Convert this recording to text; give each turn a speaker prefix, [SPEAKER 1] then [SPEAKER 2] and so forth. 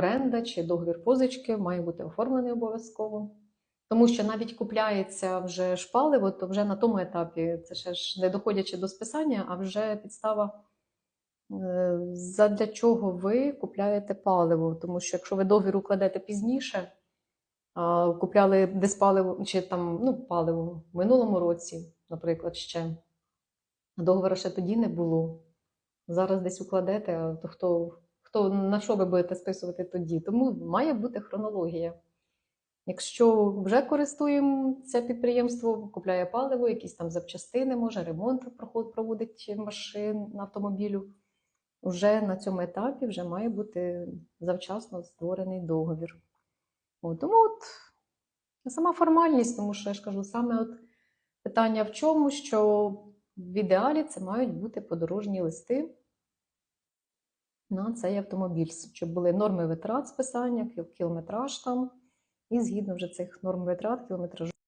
[SPEAKER 1] оренда чи договір позички має бути оформлений обов'язково. Тому що навіть купляється вже ж паливо, то вже на тому етапі, це ще ж не доходячи до списання, а вже підстава, е, задля чого ви купляєте паливо. Тому що якщо ви договір укладете пізніше, купляли десь паливо, чи там ну, паливо в минулому році, наприклад, ще договору ще тоді не було. Зараз десь укладете, а то хто, хто на що ви будете списувати тоді? Тому має бути хронологія. Якщо вже користуємося підприємство, купляє паливо, якісь там запчастини, може, ремонт проводить машин автомобілю, вже на цьому етапі вже має бути завчасно створений договір. От, тому от сама формальність, тому що я ж кажу, саме от питання в чому, що в ідеалі це мають бути подорожні листи на цей автомобіль, щоб були норми витрат списання, кіл- кілометраж там, і згідно вже цих норм витрат, кілометражу